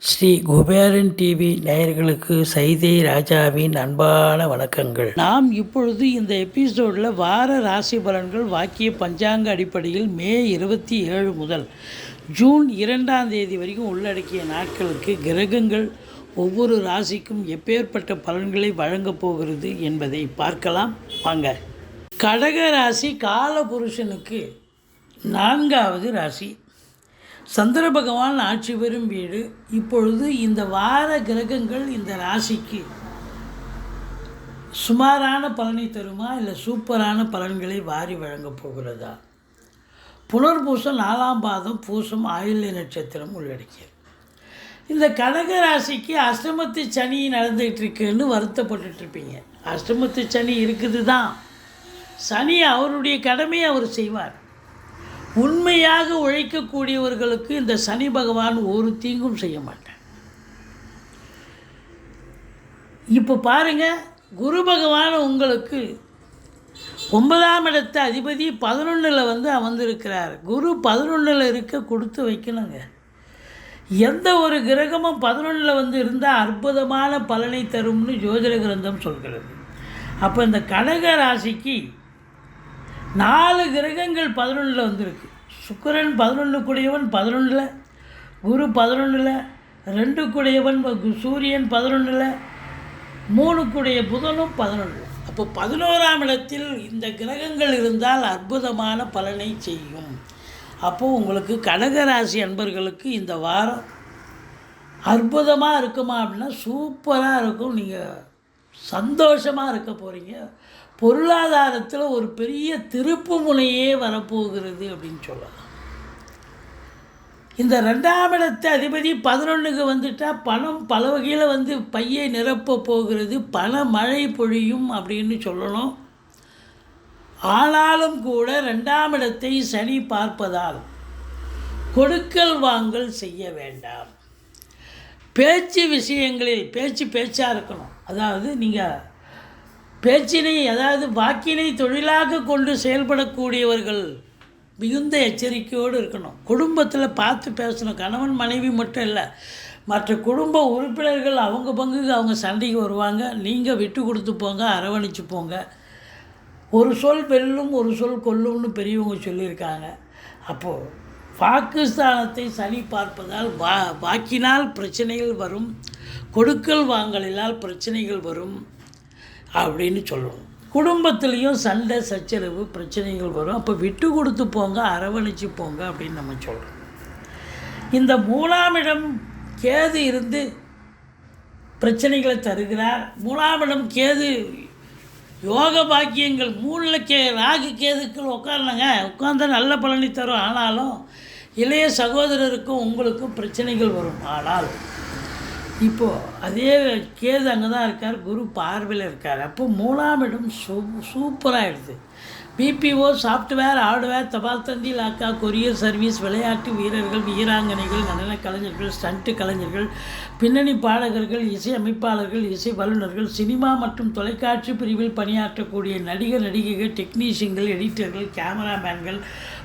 Sri Kuberan TV நேயர்களுக்கு சைதை ராஜாவின் அன்பான வணக்கங்கள். நாம் இப்பொழுது இந்த எபிசோடில் வார ராசி பலன்கள் வாக்கிய பஞ்சாங்க அடிப்படையில் மே இருபத்தி ஏழு முதல் ஜூன் இரண்டாம் தேதி வரைக்கும் உள்ளடக்கிய நாட்களுக்கு கிரகங்கள் ஒவ்வொரு ராசிக்கும் எப்பேற்பட்ட பலன்களை வழங்கப் போகிறது என்பதை பார்க்கலாம். வாங்க. கடக ராசி காலபுருஷனுக்கு நான்காவது ராசி. சந்திர பகவான் ஆட்சி பெறும் வீடு இப்பொழுது இந்த வார கிரகங்கள் இந்த ராசிக்கு சுமாரான பலனை தருமா இல்லை சூப்பரான பலன்களை வாரி வழங்கப் போகிறதா? புனர்பூசம் நாலாம் பாதம் பூசம் ஆயுள்ய நட்சத்திரம் உள்ளடக்கியது. இந்த கடக ராசிக்கு அஷ்டமத்து சனி நடந்துகிட்டு இருக்குன்னு வருத்தப்பட்டுட்டு இருப்பீங்க அஷ்டமத்து சனி இருக்குது தான் சனி அவருடைய கடமையை அவர் செய்வார். உண்மையாக உழைக்கக்கூடியவர்களுக்கு இந்த சனி பகவான் ஒரு தீங்கும் செய்ய மாட்டேன் இப்போ பாருங்கள் குரு பகவான் உங்களுக்கு ஒன்பதாம் இடத்த அதிபதி பதினொன்றில் வந்து அமர்ந்திருக்கிறார். குரு பதினொன்றில் இருக்க கொடுத்து வைக்கணுங்க. எந்த ஒரு கிரகமும் பதினொன்றில் வந்து இருந்தால் அற்புதமான பலனை தரும்னு ஜோதிட கிரந்தம் சொல்கிறது. அப்போ இந்த கடக ராசிக்கு நாலு கிரகங்கள் பதினொன்றில் வந்திருக்கு. சுக்கிரன் பதினொன்று கூடியவன் பதினொன்றில் குரு பதினொன்றில் ரெண்டு கூடியவன் சூரியன் பதினொன்றில் மூணு கூடிய புதனும் பதினொன்றில். அப்போ பதினோராம் இடத்தில் இந்த கிரகங்கள் இருந்தால் அற்புதமான பலனை செய்யும். அப்போது உங்களுக்கு கடகராசி அன்பர்களுக்கு இந்த வாரம் அற்புதமாக இருக்குமா அப்படின்னா சூப்பராக இருக்கும். நீங்கள் சந்தோஷமாக இருக்க போகிறீங்க பொருளாதாரத்தில் ஒரு பெரிய திருப்பு முனையே வரப்போகிறது அப்படின்னு சொல்லலாம். இந்த ரெண்டாம் இடத்து அதிபதி பதினொன்றுக்கு வந்துட்டால் பணம் பல வகையில் வந்து பையை நிரப்ப போகிறது. பண மழை பொழியும் அப்படின்னு சொல்லணும். ஆனாலும் கூட ரெண்டாம் இடத்தை சனி பார்ப்பதால் கொடுக்கல் வாங்கல் செய்ய வேண்டாம். பேச்சு விஷயங்களில் பேச்சு பேச்சாக இருக்கணும். அதாவது நீங்கள் பேச்சினை அதாவது வாக்கினை தொழிலாக கொண்டு செயல்படக்கூடியவர்கள் மிகுந்த எச்சரிக்கையோடு இருக்கணும். குடும்பத்தில் பார்த்து பேசணும். கணவன் மனைவி மட்டும் இல்லை. மற்ற குடும்ப உறுப்பினர்கள் அவங்க பங்குக்கு அவங்க சண்டைக்கு வருவாங்க. நீங்கள் விட்டு கொடுத்து போங்க அரவணைச்சு போங்க. ஒரு சொல் வெல்லும் ஒரு சொல் கொல்லும்னு பெரியவங்க சொல்லியிருக்காங்க. அப்போது பாகிஸ்தானத்தை சனி பார்ப்பதால் வா வாக்கினால் பிரச்சனைகள் வரும் கொடுக்கல் வாங்கலினால் பிரச்சனைகள் வரும் அப்படின்னு சொல்லுவோம் குடும்பத்துலேயும் சண்டை சச்சரவு பிரச்சனைகள் வரும். அப்போ விட்டு கொடுத்து போங்க அரவணைச்சு போங்க அப்படின்னு நம்ம சொல்கிறோம் இந்த மூணாமிடம் கேது இருந்து பிரச்சனைகளை தருகிறார். மூணாமிடம் கேது யோக பாக்கியங்கள் மூணில் கே ராகு கேதுக்கள் உட்காரணுங்க உட்காந்தா நல்ல பலனை தரும். ஆனாலும் இளைய சகோதரருக்கும் உங்களுக்கும் பிரச்சனைகள் வரும். ஆனால் இப்போது அதே கேது அங்கே தான் இருக்கார். குரு பார்வையில் இருக்கார். அப்போ மூணாம் இடம் சூ சூப்பராகிடுது பிபிஓ சாஃப்ட்வேர் ஹார்ட்வேர் தபால் தந்தி லாக்கா கொரியர் சர்வீஸ் விளையாட்டு வீரர்கள் வீராங்கனைகள் நடன கலைஞர்கள் ஸ்டண்ட்டு கலைஞர்கள் பின்னணி பாடகர்கள் இசை அமைப்பாளர்கள் இசை வல்லுநர்கள் சினிமா மற்றும் தொலைக்காட்சி பிரிவில் பணியாற்றக்கூடிய நடிகர் நடிகைகள் டெக்னீஷியன்கள் எடிட்டர்கள் கேமராமேன்கள்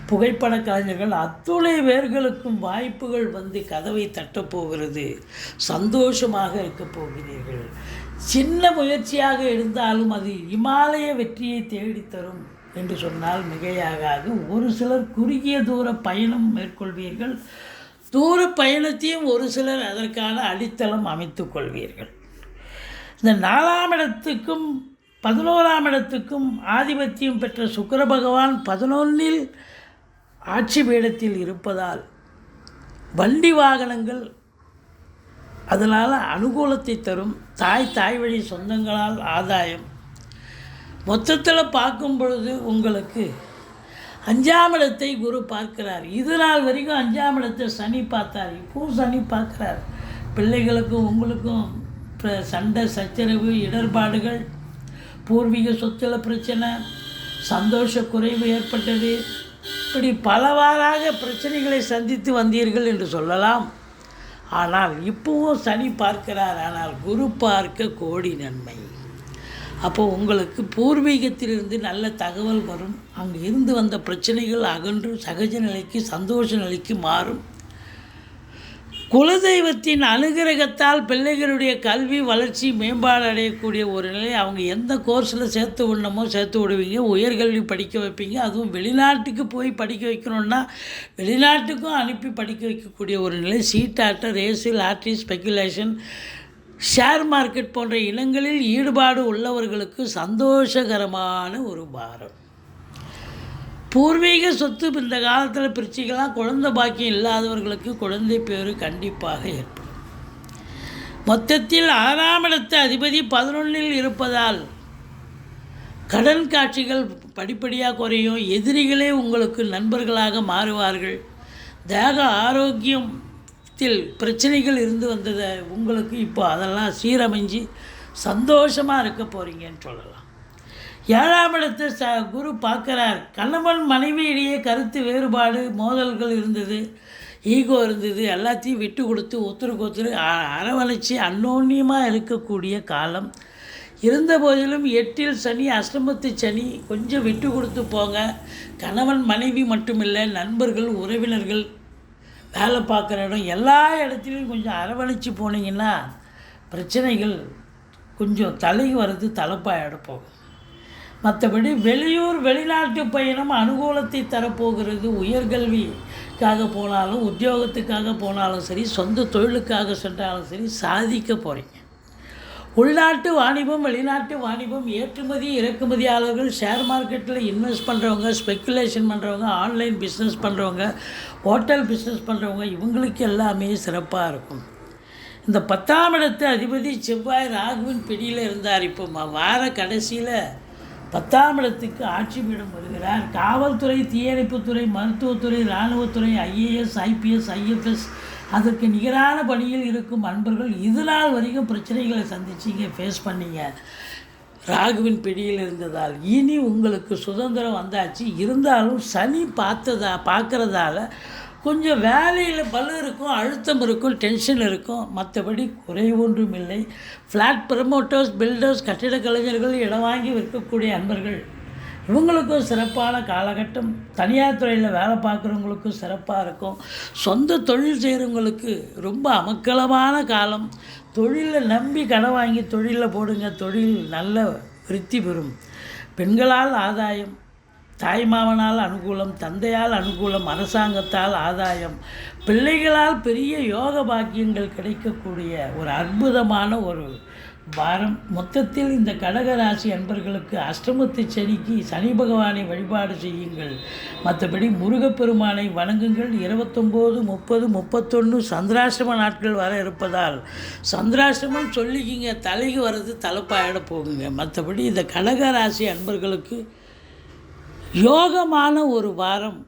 புகைப்பட கலைஞர்கள் அத்துணை பேர்களுக்கும் வாய்ப்புகள் வந்து கதவை தட்டப்போகிறது சந்தோஷமாக இருக்கப் போகிறீர்கள். சின்ன முயற்சியாக இருந்தாலும் அது இமாலய வெற்றியை தேடித் தரும் என்று சொன்னால் மிகையாகாது. ஒரு சிலர் குறுகிய தூர பயணம் மேற்கொள்வீர்கள். தூர பயணத்தையும் ஒரு சிலர் அதற்கான அடித்தளம் அமைத்து கொள்வீர்கள். இந்த நாலாம் இடத்துக்கும் பதினோராம் இடத்துக்கும் ஆதிபத்தியம் பெற்ற சுக்கர பகவான் பதினொன்றில் ஆட்சி பீடத்தில் இருப்பதால் வண்டி வாகனங்கள் அதனால் அனுகூலத்தை தரும். தாய் தாய் வழி சொந்தங்களால் ஆதாயம். மொத்தத்தில் பார்க்கும் பொழுது உங்களுக்கு அஞ்சாம் இடத்தை குரு பார்க்கிறார். இது நாள் வரைக்கும் அஞ்சாம் இடத்தை சனி பார்த்தார். இப்போவும் சனி பார்க்குறார். பிள்ளைகளுக்கும் உங்களுக்கும் சண்டை சச்சரவு இடர்பாடுகள் பூர்வீக சொத்துல பிரச்சனை சந்தோஷ குறைவு ஏற்பட்டது. இப்படி பலவாறாக பிரச்சனைகளை சந்தித்து வந்தீர்கள் என்று சொல்லலாம். ஆனால் இப்போவும் சனி பார்க்கிறார். ஆனால் குரு பார்க்க கோடி நன்மை. அப்போ உங்களுக்கு பூர்வீகத்திலிருந்து நல்ல தகவல் வரும். அங்கே இருந்து வந்த பிரச்சனைகள் அகன்று சகஜ நிலைக்கு சந்தோஷ நிலைக்கு மாறும். குலதெய்வத்தின் அனுகிரகத்தால் பிள்ளைகளுடைய கல்வி வளர்ச்சி மேம்பாடு அடையக்கூடிய ஒரு நிலை அவங்க எந்த கோர்ஸில் சேர்த்து விடணுமோ சேர்த்து விடுவீங்க. உயர்கல்வி படிக்க வைப்பீங்க. அதுவும் வெளிநாட்டுக்கு போய் படிக்க வைக்கணுன்னா வெளிநாட்டுக்கும் அனுப்பி படிக்க வைக்கக்கூடிய ஒரு நிலை. சீட்டாட்டம் race lottery speculation share market போன்ற இனங்களில் ஈடுபாடு உள்ளவர்களுக்கு சந்தோஷகரமான ஒரு பாரம் பூர்வீக சொத்து இந்த காலத்தில் பிரிச்சிக்கலாம். குழந்தை பாக்கியம் இல்லாதவர்களுக்கு குழந்தை பேரு கண்டிப்பாக ஏற்படும். மொத்தத்தில் ஆறாம் இடத்து அதிபதி பதினொன்றில் இருப்பதால் கடன் காட்சிகள் படிப்படியாக குறையும். எதிரிகளே உங்களுக்கு நண்பர்களாக மாறுவார்கள். தேக ஆரோக்கியம் தில் பிரச்சனைகள் இருந்து வந்ததை உங்களுக்கு இப்போ அதெல்லாம் சீரமைஞ்சு சந்தோஷமாக இருக்க போகிறீங்கன்னு சொல்லலாம். ஏழாம் இடத்தை ச குரு பார்க்குறார். கணவன் மனைவியிடையே கருத்து வேறுபாடு மோதல்கள் இருந்தது ஈகோ இருந்தது எல்லாத்தையும் விட்டு கொடுத்து ஒத்துருக்கு ஒத்துரு அ- அன்னோன்யமாக இருக்கக்கூடிய காலம். இருந்த போதிலும் எட்டில் சனி அஷ்டமத்து சனி கொஞ்சம் விட்டு கொடுத்து போங்க. கணவன் மனைவி மட்டுமில்லை நண்பர்கள் உறவினர்கள் வேலை பார்க்குற இடம் எல்லா இடத்துலையும் கொஞ்சம் அரவணைச்சு போனீங்கன்னா பிரச்சனைகள் கொஞ்சம் தலைக்கு வர்றது தலைப்பாயிட போகும். மற்றபடி வெளியூர் வெளிநாட்டு பயணம் அனுகூலத்தை தரப்போகிறது. உயர்கல்விக்காக போனாலும் உத்தியோகத்துக்காக போனாலும் சரி சொந்த தொழிலுக்காக சென்றாலும் சரி சாதிக்க போகிறீங்க உள்நாட்டு வாணிபம் வெளிநாட்டு வாணிபம் ஏற்றுமதி இறக்குமதியாளர்கள் ஷேர் மார்க்கெட்டில் இன்வெஸ்ட் பண்ணுறவங்க ஸ்பெக்குலேஷன் பண்ணுறவங்க ஆன்லைன் பிஸ்னஸ் பண்ணுறவங்க ஹோட்டல் பிஸ்னஸ் பண்ணுறவங்க இவங்களுக்கு எல்லாமே சிறப்பாக இருக்கும். இந்த பத்தாம் இடத்து அதிபதி செவ்வாய் ராகுவின் பிடியில் இருந்தார். இப்போ வார கடைசியில் பத்தாம் இடத்துக்கு ஆட்சி பீடம் வருகிறார். காவல்துறை தீயணைப்புத்துறை மருத்துவத்துறை இராணுவத்துறை ஐஏஎஸ் ஐபிஎஸ் ஐஎஃப்எஸ் அதற்கு நிகரான பணியில் இருக்கும் அன்பர்கள் இது நாள் வரைக்கும் பிரச்சனைகளை சந்திச்சிங்க ஃபேஸ் பண்ணீங்க. ராகுவின் பிடியில் இருந்ததால் இனி உங்களுக்கு சுதந்திரம் வந்தாச்சு. இருந்தாலும் சனி பார்த்ததா பார்க்குறதால கொஞ்சம் வேலையில் பலு இருக்கும் அழுத்தம் இருக்கும் டென்ஷன் இருக்கும். மற்றபடி குறை ஒன்றும் இல்லை ஃப்ளாட் ப்ரமோட்டர்ஸ் பில்டர்ஸ் கட்டிட கலைஞர்கள் இடம் வாங்கி விற்கக்கூடிய அன்பர்கள். இவங்களுக்கும் சிறப்பான காலகட்டம். தனியார் துறையில் வேலை பார்க்குறவங்களுக்கும் சிறப்பாக இருக்கும். சொந்த தொழில் செய்கிறவங்களுக்கு ரொம்ப அமக்கலமான காலம். தொழிலை நம்பி கடன் வாங்கி தொழிலில் போடுங்க. தொழில் நல்ல விருத்தி பெறும். பெண்களால் ஆதாயம் தாய்மாமனால் அனுகூலம் தந்தையால் அனுகூலம் அரசாங்கத்தால் ஆதாயம் பிள்ளைகளால் பெரிய யோக பாக்கியங்கள் கிடைக்கக்கூடிய ஒரு அற்புதமான ஒரு வாரம் மொத்தத்தில் இந்த கடகராசி அன்பர்களுக்கு அஷ்டமத்து சனிக்கு சனி பகவானை வழிபாடு செய்யுங்கள். மற்றபடி முருகப்பெருமானை வணங்குங்கள். இருபத்தொம்போது முப்பது முப்பத்தொன்று சந்திராசிரம நாட்கள் வர இருப்பதால் சந்திராசிரமம் சொல்லிக்கிங்க. தலைக்கு வர்றது தலைப்பாயிட போகுங்க. மற்றபடி இந்த கடகராசி அன்பர்களுக்கு யோகமான ஒரு வாரம்